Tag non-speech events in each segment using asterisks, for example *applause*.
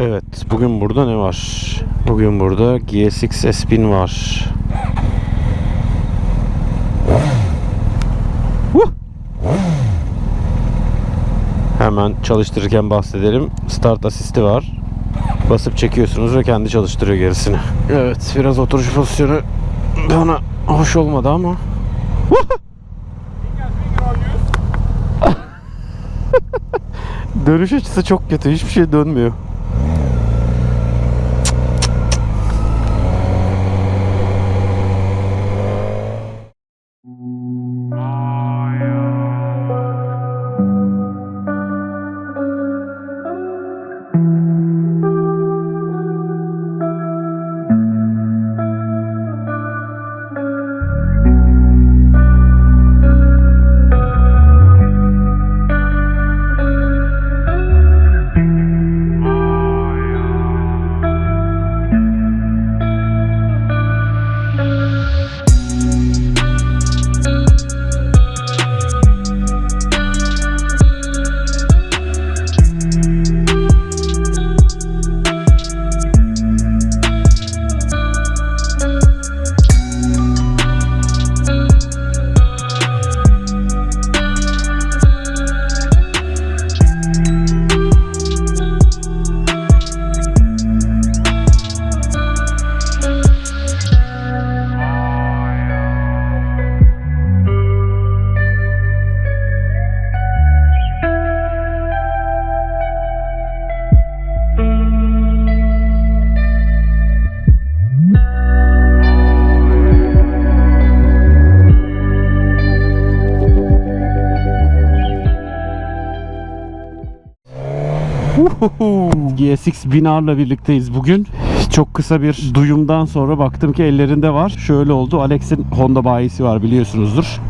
Evet, bugün burada ne var? Bugün burada GSX S1000 var. Huh! Hemen çalıştırırken bahsedelim. Start asisti var. Basıp çekiyorsunuz ve kendi çalıştırıyor gerisini. Evet, biraz oturuş pozisyonu bana hoş olmadı ama. Dönüş açısı çok kötü. Hiçbir şey dönmüyor. GSX Binar'la birlikteyiz bugün. Çok kısa bir duyumdan sonra baktım ki ellerinde var. Şöyle oldu. Alex'in Honda bayisi var biliyorsunuzdur.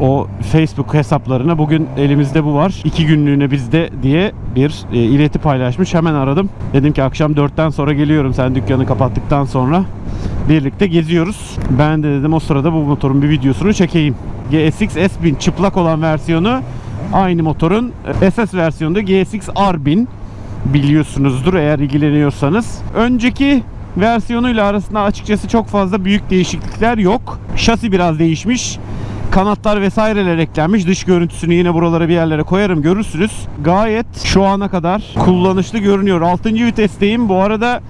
O Facebook hesaplarına bugün elimizde bu var. İki günlüğüne bizde diye bir e, ileti paylaşmış. Hemen aradım. Dedim ki akşam 4'ten sonra geliyorum sen dükkanı kapattıktan sonra. Birlikte geziyoruz. Ben de dedim o sırada bu motorun bir videosunu çekeyim. GSX S1000 çıplak olan versiyonu aynı motorun e, SS versiyonu da GSX R1000 biliyorsunuzdur eğer ilgileniyorsanız. Önceki versiyonuyla arasında açıkçası çok fazla büyük değişiklikler yok. Şasi biraz değişmiş. Kanatlar vesaireler eklenmiş. Dış görüntüsünü yine buralara bir yerlere koyarım görürsünüz. Gayet şu ana kadar kullanışlı görünüyor. 6. vitesteyim. Bu arada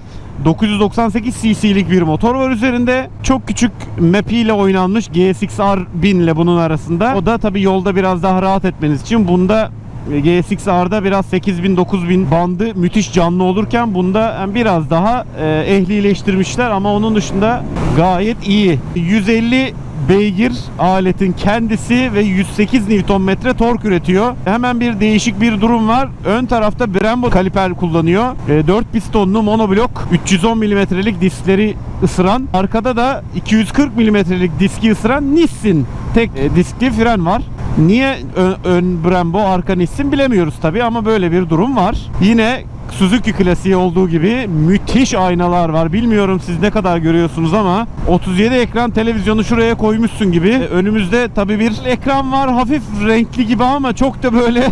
998 cc'lik bir motor var üzerinde. Çok küçük map ile oynanmış GSX-R 1000 ile bunun arasında. O da tabii yolda biraz daha rahat etmeniz için. Bunda GSX-R'da biraz 8000-9000 bandı müthiş canlı olurken bunda biraz daha e, ehlileştirmişler ama onun dışında gayet iyi. 150 beygir aletin kendisi ve 108 Nm tork üretiyor. Hemen bir değişik bir durum var. Ön tarafta Brembo kaliper kullanıyor. E, 4 pistonlu monoblok 310 mm'lik diskleri ısıran. Arkada da 240 mm'lik diski ısıran Nissin tek e, diskli fren var. Niye ön, ön Brembo arka Nissin bilemiyoruz tabi ama böyle bir durum var. Yine Suzuki klasiği olduğu gibi müthiş aynalar var. Bilmiyorum siz ne kadar görüyorsunuz ama 37 ekran televizyonu şuraya koymuşsun gibi. Önümüzde tabi bir ekran var hafif renkli gibi ama çok da böyle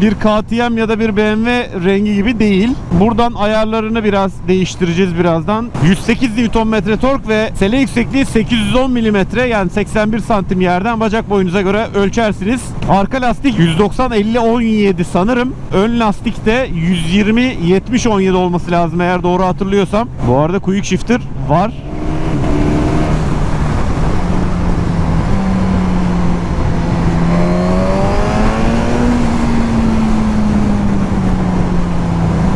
bir KTM ya da bir BMW rengi gibi değil. Buradan ayarlarını biraz değiştireceğiz birazdan. 108 Nm tork ve sele yüksekliği 810 mm yani 81 santim yerden bacak boyunuza göre ölçersiniz. Arka lastik 190 50 17 sanırım. Ön lastik de 120 70 17 olması lazım eğer doğru hatırlıyorsam. Bu arada quick shifter var.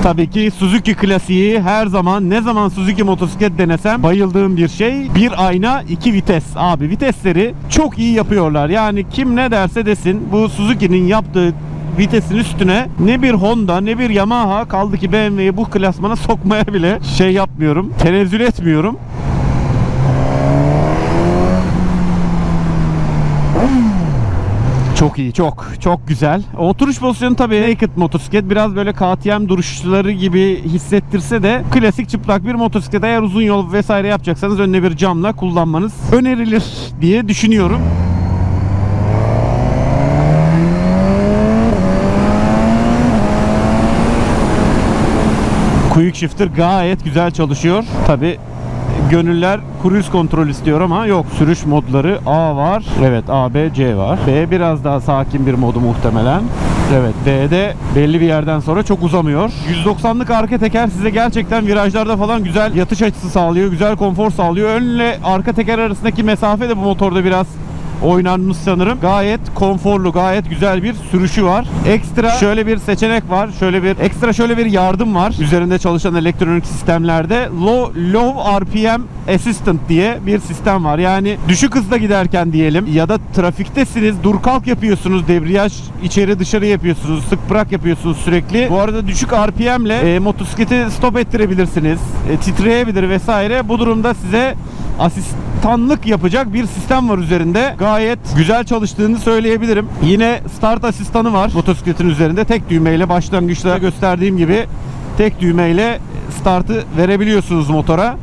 Tabii ki Suzuki klasiği her zaman ne zaman Suzuki motosiklet denesem bayıldığım bir şey. Bir ayna iki vites. Abi vitesleri çok iyi yapıyorlar. Yani kim ne derse desin bu Suzuki'nin yaptığı vitesin üstüne ne bir Honda ne bir Yamaha kaldı ki BMW'yi bu klasmana sokmaya bile şey yapmıyorum. Tenezzül etmiyorum. Çok iyi, çok çok güzel. Oturuş pozisyonu tabii naked motosiklet biraz böyle KTM duruşları gibi hissettirse de klasik çıplak bir motosiklet. Eğer uzun yol vesaire yapacaksanız önüne bir camla kullanmanız önerilir diye düşünüyorum. Quick Shifter gayet güzel çalışıyor. Tabi gönüller cruise kontrol istiyor ama yok. Sürüş modları A var. Evet A, B, C var. B biraz daha sakin bir modu muhtemelen. Evet D'de belli bir yerden sonra çok uzamıyor. 190'lık arka teker size gerçekten virajlarda falan güzel yatış açısı sağlıyor. Güzel konfor sağlıyor. Önle arka teker arasındaki mesafe de bu motorda biraz oynanmış sanırım. Gayet konforlu, gayet güzel bir sürüşü var. Ekstra şöyle bir seçenek var. Şöyle bir ekstra şöyle bir yardım var. Üzerinde çalışan elektronik sistemlerde low, low RPM assistant diye bir sistem var. Yani düşük hızda giderken diyelim ya da trafiktesiniz, dur kalk yapıyorsunuz, debriyaj içeri dışarı yapıyorsunuz, sık bırak yapıyorsunuz sürekli. Bu arada düşük RPM ile e, motosikleti stop ettirebilirsiniz. E, titreyebilir vesaire. Bu durumda size asistanlık yapacak bir sistem var üzerinde. Gayet güzel çalıştığını söyleyebilirim. Yine start asistanı var motosikletin üzerinde. Tek düğmeyle başlangıçta gösterdiğim gibi tek düğmeyle startı verebiliyorsunuz motora.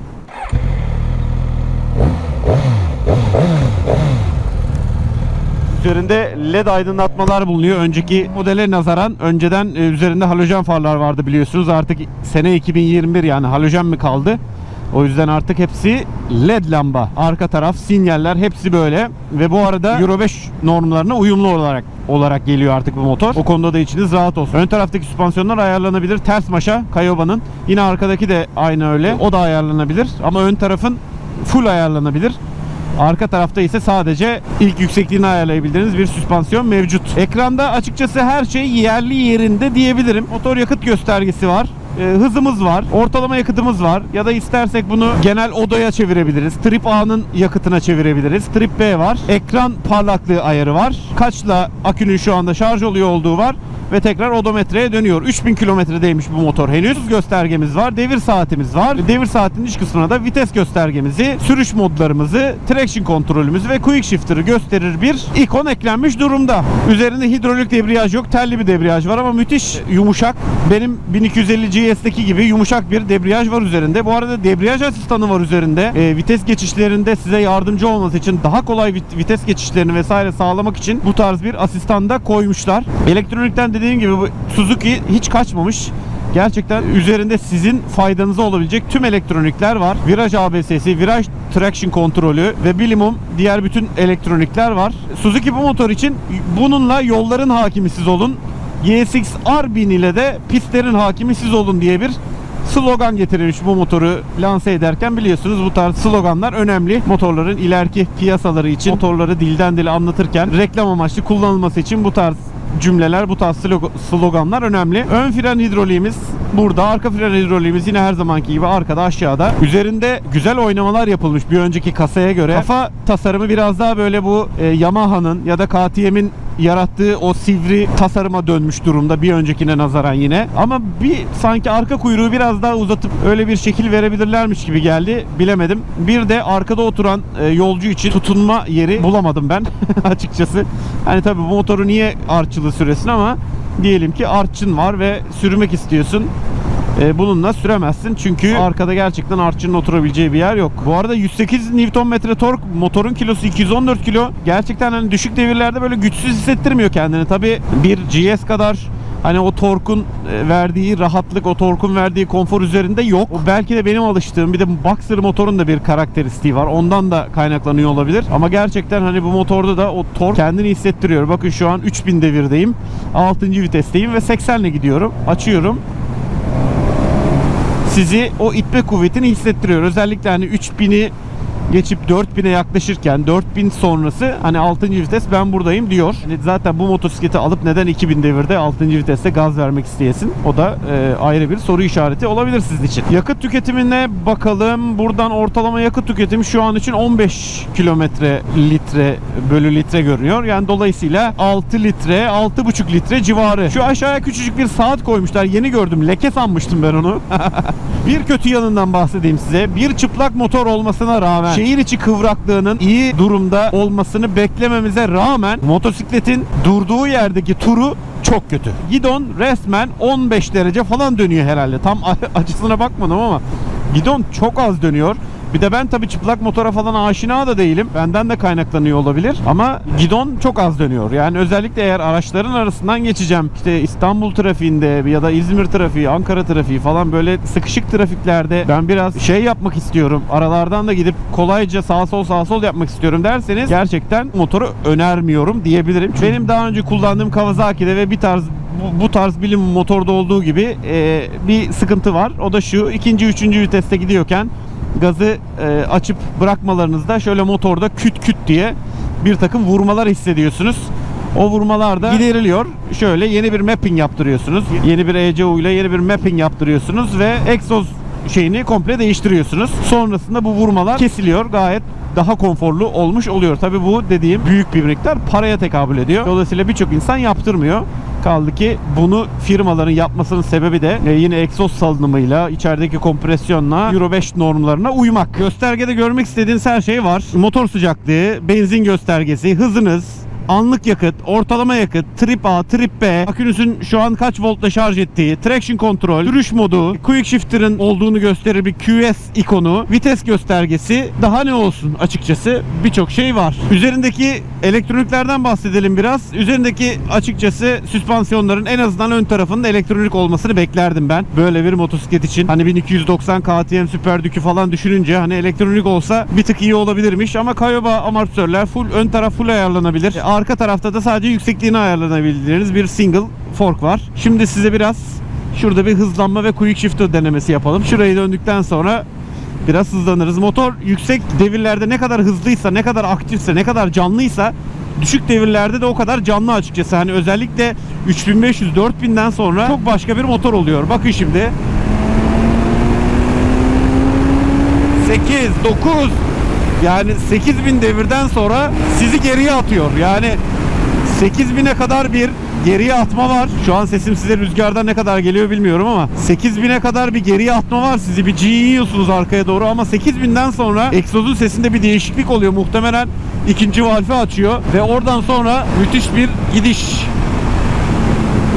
Üzerinde led aydınlatmalar bulunuyor. Önceki modele nazaran önceden e, üzerinde halojen farlar vardı biliyorsunuz. Artık sene 2021 yani halojen mi kaldı? O yüzden artık hepsi led lamba. Arka taraf, sinyaller hepsi böyle. Ve bu arada Euro 5 normlarına uyumlu olarak olarak geliyor artık bu motor. O konuda da içiniz rahat olsun. Ön taraftaki süspansiyonlar ayarlanabilir. Ters maşa Kayoba'nın. Yine arkadaki de aynı öyle. O da ayarlanabilir. Ama ön tarafın full ayarlanabilir. Arka tarafta ise sadece ilk yüksekliğini ayarlayabildiğiniz bir süspansiyon mevcut. Ekranda açıkçası her şey yerli yerinde diyebilirim. Motor yakıt göstergesi var. Ee, hızımız var, ortalama yakıtımız var ya da istersek bunu genel odaya çevirebiliriz. Trip A'nın yakıtına çevirebiliriz. Trip B var. Ekran parlaklığı ayarı var. Kaçla akünün şu anda şarj oluyor olduğu var ve tekrar odometreye dönüyor. 3000 kilometredeymiş bu motor henüz. Göstergemiz var, devir saatimiz var. Devir saatinin iç kısmına da vites göstergemizi, sürüş modlarımızı, traction kontrolümüzü ve quick shifter'ı gösterir bir ikon eklenmiş durumda. Üzerinde hidrolik debriyaj yok, telli bir debriyaj var ama müthiş yumuşak. Benim 1250 GS'deki gibi yumuşak bir debriyaj var üzerinde. Bu arada debriyaj asistanı var üzerinde. E, vites geçişlerinde size yardımcı olması için daha kolay vit- vites geçişlerini vesaire sağlamak için bu tarz bir asistan da koymuşlar. Elektronikten dediğim gibi bu Suzuki hiç kaçmamış. Gerçekten üzerinde sizin faydanıza olabilecek tüm elektronikler var. Viraj ABS'si, viraj traction kontrolü ve bilimum diğer bütün elektronikler var. Suzuki bu motor için bununla yolların hakimi siz olun. GSX-R 1000 ile de pistlerin hakimi siz olun diye bir slogan getirilmiş bu motoru lanse ederken biliyorsunuz bu tarz sloganlar önemli. Motorların ileriki piyasaları için motorları dilden dile anlatırken reklam amaçlı kullanılması için bu tarz cümleler, bu tarz slog- sloganlar önemli. Ön fren hidroliğimiz burada. Arka fren hidroliğimiz yine her zamanki gibi arkada aşağıda. Üzerinde güzel oynamalar yapılmış bir önceki kasaya göre. Kafa tasarımı biraz daha böyle bu e, Yamaha'nın ya da KTM'in yarattığı o sivri tasarıma dönmüş durumda bir öncekine nazaran yine. Ama bir sanki arka kuyruğu biraz daha uzatıp öyle bir şekil verebilirlermiş gibi geldi. Bilemedim. Bir de arkada oturan e, yolcu için tutunma yeri bulamadım ben *laughs* açıkçası. Hani tabii bu motoru niye artçılı süresin ama diyelim ki artçın var ve sürmek istiyorsun. E, bununla süremezsin çünkü arkada gerçekten artçının oturabileceği bir yer yok. Bu arada 108 Nm tork motorun kilosu 214 kilo. Gerçekten hani düşük devirlerde böyle güçsüz hissettirmiyor kendini. Tabi bir GS kadar hani o torkun e, verdiği rahatlık, o torkun verdiği konfor üzerinde yok. O belki de benim alıştığım bir de Boxer motorun da bir karakteristiği var. Ondan da kaynaklanıyor olabilir. Ama gerçekten hani bu motorda da o tork kendini hissettiriyor. Bakın şu an 3000 devirdeyim. 6. vitesteyim ve 80 ile gidiyorum. Açıyorum sizi o itme kuvvetini hissettiriyor. Özellikle hani 3000'i geçip 4000'e yaklaşırken 4000 sonrası hani 6. vites ben buradayım diyor. Hani zaten bu motosikleti alıp neden 2000 devirde 6. viteste gaz vermek isteyesin? O da e, ayrı bir soru işareti olabilir sizin için. Yakıt tüketimine bakalım. Buradan ortalama yakıt tüketimi şu an için 15 kilometre litre bölü litre görünüyor. Yani dolayısıyla 6 litre, 6,5 litre civarı. Şu aşağıya küçücük bir saat koymuşlar. Yeni gördüm. Leke sanmıştım ben onu. *laughs* bir kötü yanından bahsedeyim size. Bir çıplak motor olmasına rağmen şehir içi kıvraklığının iyi durumda olmasını beklememize rağmen motosikletin durduğu yerdeki turu çok kötü. Gidon resmen 15 derece falan dönüyor herhalde. Tam *laughs* açısına bakmadım ama gidon çok az dönüyor Bir de ben tabii çıplak motora falan aşina da değilim. Benden de kaynaklanıyor olabilir. Ama gidon çok az dönüyor. Yani özellikle eğer araçların arasından geçeceğim. İşte İstanbul trafiğinde ya da İzmir trafiği, Ankara trafiği falan böyle sıkışık trafiklerde ben biraz şey yapmak istiyorum. Aralardan da gidip kolayca sağ sol sağ sol yapmak istiyorum derseniz gerçekten motoru önermiyorum diyebilirim. Benim daha önce kullandığım Kawasaki'de ve bir tarz bu, bu tarz bilim motorda olduğu gibi e, bir sıkıntı var. O da şu ikinci üçüncü viteste gidiyorken gazı e, açıp bırakmalarınızda şöyle motorda küt küt diye bir takım vurmalar hissediyorsunuz. O vurmalar da gideriliyor. Şöyle yeni bir mapping yaptırıyorsunuz. Yeni bir ECU ile yeni bir mapping yaptırıyorsunuz ve egzoz şeyini komple değiştiriyorsunuz. Sonrasında bu vurmalar kesiliyor. Gayet daha konforlu olmuş oluyor. Tabi bu dediğim büyük bir miktar paraya tekabül ediyor. Dolayısıyla birçok insan yaptırmıyor. Kaldı ki bunu firmaların yapmasının sebebi de e, yine egzoz salınımıyla, içerideki kompresyonla Euro 5 normlarına uymak. Göstergede görmek istediğiniz her şey var. Motor sıcaklığı, benzin göstergesi, hızınız, anlık yakıt, ortalama yakıt, trip A, trip B, akünüzün şu an kaç voltla şarj ettiği, traction kontrol, sürüş modu, quick shifter'ın olduğunu gösterir bir QS ikonu, vites göstergesi, daha ne olsun açıkçası birçok şey var. Üzerindeki elektroniklerden bahsedelim biraz. Üzerindeki açıkçası süspansiyonların en azından ön tarafının elektronik olmasını beklerdim ben. Böyle bir motosiklet için. Hani 1290 KTM Super Duke'ü falan düşününce hani elektronik olsa bir tık iyi olabilirmiş ama Kayoba amortisörler full ön taraf full ayarlanabilir. E, Arka tarafta da sadece yüksekliğini ayarlanabildiğiniz bir single fork var. Şimdi size biraz şurada bir hızlanma ve quick shifter denemesi yapalım. Şurayı döndükten sonra biraz hızlanırız. Motor yüksek devirlerde ne kadar hızlıysa, ne kadar aktifse, ne kadar canlıysa düşük devirlerde de o kadar canlı açıkçası. Hani özellikle 3500-4000'den sonra çok başka bir motor oluyor. Bakın şimdi. 8, 9 yani 8000 devirden sonra sizi geriye atıyor. Yani 8000'e kadar bir geriye atma var. Şu an sesim size rüzgardan ne kadar geliyor bilmiyorum ama 8000'e kadar bir geriye atma var. Sizi bir yiyorsunuz arkaya doğru ama 8000'den sonra egzozun sesinde bir değişiklik oluyor. Muhtemelen ikinci valfi açıyor ve oradan sonra müthiş bir gidiş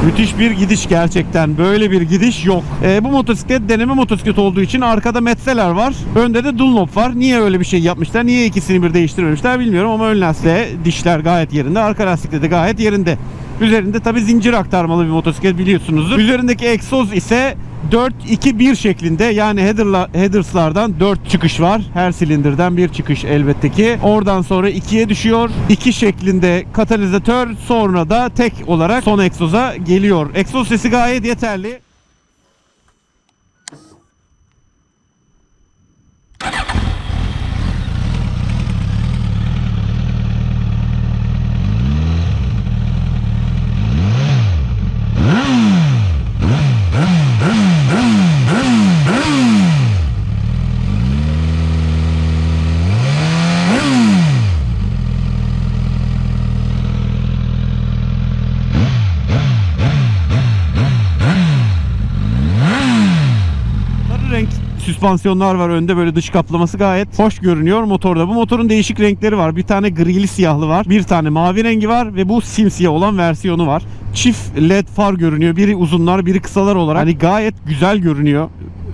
Müthiş bir gidiş gerçekten. Böyle bir gidiş yok. Ee, bu motosiklet deneme motosiklet olduğu için arkada Metzeler var. Önde de Dunlop var. Niye öyle bir şey yapmışlar? Niye ikisini bir değiştirmemişler bilmiyorum ama ön lastikte dişler gayet yerinde. Arka lastikte de gayet yerinde. Üzerinde tabi zincir aktarmalı bir motosiklet biliyorsunuzdur. Üzerindeki egzoz ise 4-2-1 şeklinde yani headerla, headerslardan 4 çıkış var. Her silindirden bir çıkış elbette ki. Oradan sonra 2'ye düşüyor. 2 şeklinde katalizatör sonra da tek olarak son egzoza geliyor. Egzoz sesi gayet yeterli. Süspansiyonlar var önde böyle dış kaplaması gayet hoş görünüyor motorda. Bu motorun değişik renkleri var. Bir tane grili siyahlı var. Bir tane mavi rengi var ve bu simsiyah olan versiyonu var. Çift led far görünüyor. Biri uzunlar biri kısalar olarak. Hani gayet güzel görünüyor.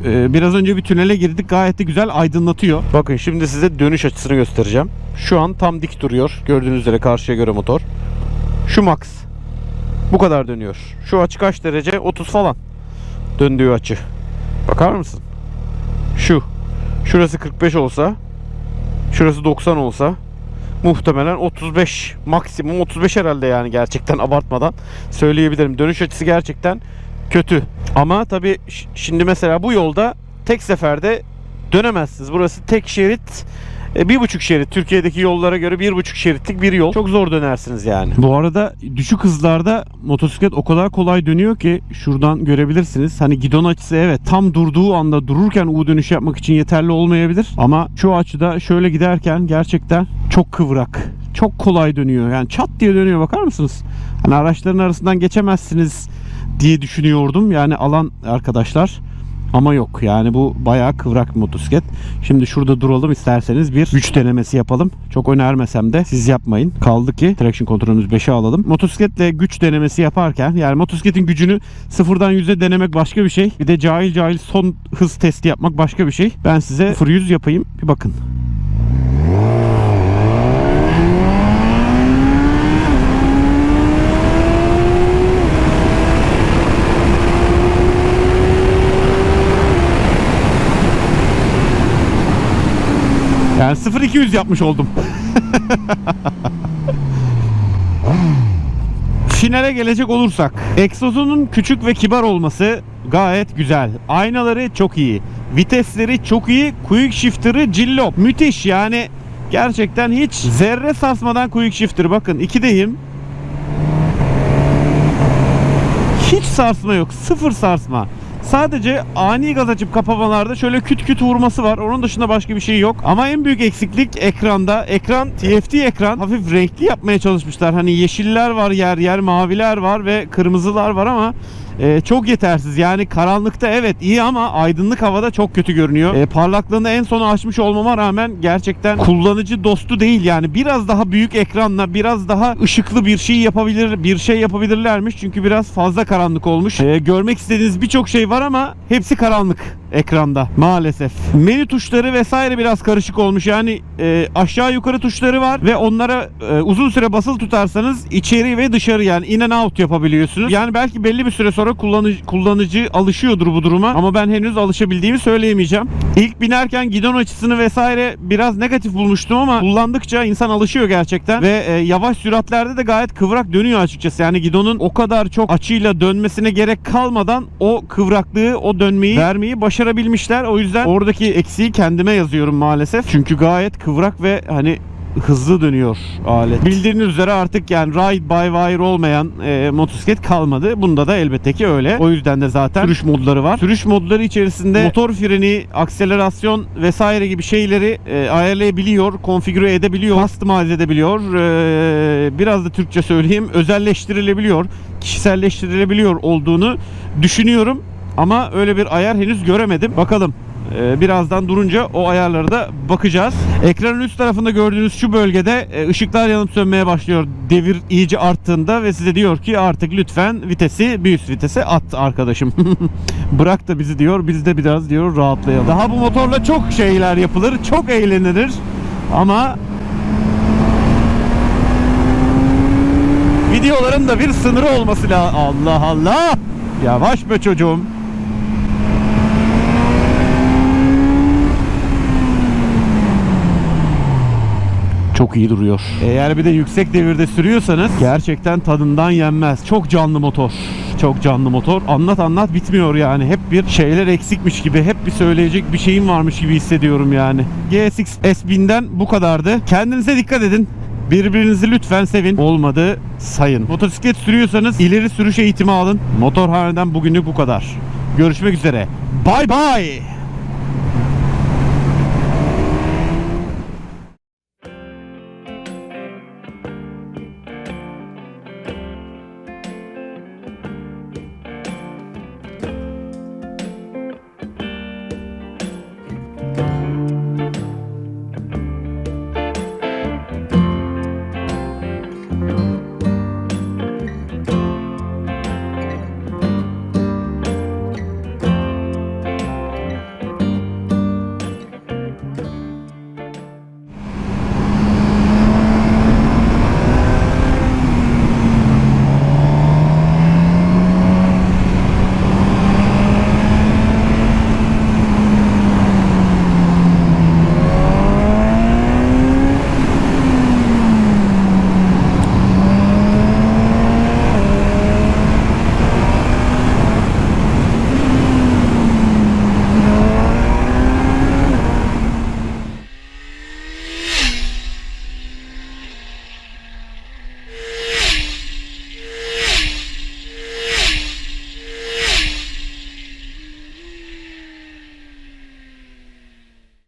Ee, biraz önce bir tünele girdik. Gayet de güzel aydınlatıyor. Bakın şimdi size dönüş açısını göstereceğim. Şu an tam dik duruyor. Gördüğünüz üzere karşıya göre motor. Şu max. Bu kadar dönüyor. Şu açı kaç derece? 30 falan. Döndüğü açı. Bakar mısın? Şu. Şurası 45 olsa, şurası 90 olsa muhtemelen 35 maksimum 35 herhalde yani gerçekten abartmadan söyleyebilirim. Dönüş açısı gerçekten kötü. Ama tabii şimdi mesela bu yolda tek seferde dönemezsiniz. Burası tek şerit e, bir buçuk şerit. Türkiye'deki yollara göre bir buçuk şeritlik bir yol. Çok zor dönersiniz yani. Bu arada düşük hızlarda motosiklet o kadar kolay dönüyor ki şuradan görebilirsiniz. Hani gidon açısı evet tam durduğu anda dururken U dönüş yapmak için yeterli olmayabilir. Ama şu açıda şöyle giderken gerçekten çok kıvrak. Çok kolay dönüyor. Yani çat diye dönüyor bakar mısınız? Hani araçların arasından geçemezsiniz diye düşünüyordum. Yani alan arkadaşlar Ama yok yani bu bayağı kıvrak bir motosiklet. Şimdi şurada duralım isterseniz bir güç denemesi yapalım. Çok önermesem de siz yapmayın. Kaldı ki traction kontrolümüz 5'e alalım. Motosikletle güç denemesi yaparken yani motosikletin gücünü sıfırdan 100'e denemek başka bir şey. Bir de cahil cahil son hız testi yapmak başka bir şey. Ben size 0 100 yapayım bir bakın. Yani 0-200 yapmış oldum. Finale gelecek olursak egzozunun küçük ve kibar olması gayet güzel. Aynaları çok iyi. Vitesleri çok iyi. Quick shifter'ı cillop. Müthiş yani gerçekten hiç zerre sarsmadan quick shifter. Bakın 2'deyim. Hiç sarsma yok. Sıfır sarsma. Sadece ani gaz açıp kapamalarda şöyle küt küt vurması var. Onun dışında başka bir şey yok. Ama en büyük eksiklik ekranda. Ekran TFT ekran. Hafif renkli yapmaya çalışmışlar. Hani yeşiller var yer yer, maviler var ve kırmızılar var ama e, çok yetersiz. Yani karanlıkta evet iyi ama aydınlık havada çok kötü görünüyor. E, parlaklığını en sona açmış olmama rağmen gerçekten kullanıcı dostu değil. Yani biraz daha büyük ekranla biraz daha ışıklı bir şey yapabilir bir şey yapabilirlermiş. Çünkü biraz fazla karanlık olmuş. E, görmek istediğiniz birçok şey var ama hepsi karanlık ekranda maalesef. Menü tuşları vesaire biraz karışık olmuş. Yani e, aşağı yukarı tuşları var ve onlara e, uzun süre basılı tutarsanız içeri ve dışarı yani in and out yapabiliyorsunuz. Yani belki belli bir süre sonra kullanıcı, kullanıcı alışıyordur bu duruma ama ben henüz alışabildiğimi söyleyemeyeceğim. İlk binerken gidon açısını vesaire biraz negatif bulmuştum ama kullandıkça insan alışıyor gerçekten ve e, yavaş süratlerde de gayet kıvrak dönüyor açıkçası. Yani gidonun o kadar çok açıyla dönmesine gerek kalmadan o kıvraklığı, o dönmeyi vermeyi başarabilmişler. O yüzden oradaki eksiği kendime yazıyorum maalesef. Çünkü gayet kıvrak ve hani hızlı dönüyor alet. Bildiğiniz üzere artık yani ride by wire olmayan e, motosiklet kalmadı. Bunda da elbette ki öyle. O yüzden de zaten sürüş modları var. Sürüş modları içerisinde motor freni, akselerasyon vesaire gibi şeyleri e, ayarlayabiliyor, konfigüre edebiliyor, customize edebiliyor. E, biraz da Türkçe söyleyeyim. Özelleştirilebiliyor, kişiselleştirilebiliyor olduğunu düşünüyorum. Ama öyle bir ayar henüz göremedim. Bakalım. Ee, birazdan durunca o ayarlara da bakacağız. Ekranın üst tarafında gördüğünüz şu bölgede e, ışıklar yanıp sönmeye başlıyor. Devir iyice arttığında ve size diyor ki artık lütfen vitesi üst vitese at arkadaşım. *laughs* Bırak da bizi diyor. Biz de biraz diyor rahatlayalım. Daha bu motorla çok şeyler yapılır. Çok eğlenilir. Ama videoların da bir sınırı olması lazım. Allah Allah. Yavaş be çocuğum. Çok iyi duruyor. Eğer bir de yüksek devirde sürüyorsanız gerçekten tadından yenmez. Çok canlı motor. Çok canlı motor. Anlat anlat bitmiyor yani. Hep bir şeyler eksikmiş gibi, hep bir söyleyecek bir şeyim varmış gibi hissediyorum yani. GSX S1000'den bu kadardı. Kendinize dikkat edin. Birbirinizi lütfen sevin. Olmadı sayın. Motosiklet sürüyorsanız ileri sürüş eğitimi alın. Motorhaneden bugünlük bu kadar. Görüşmek üzere. Bay bay.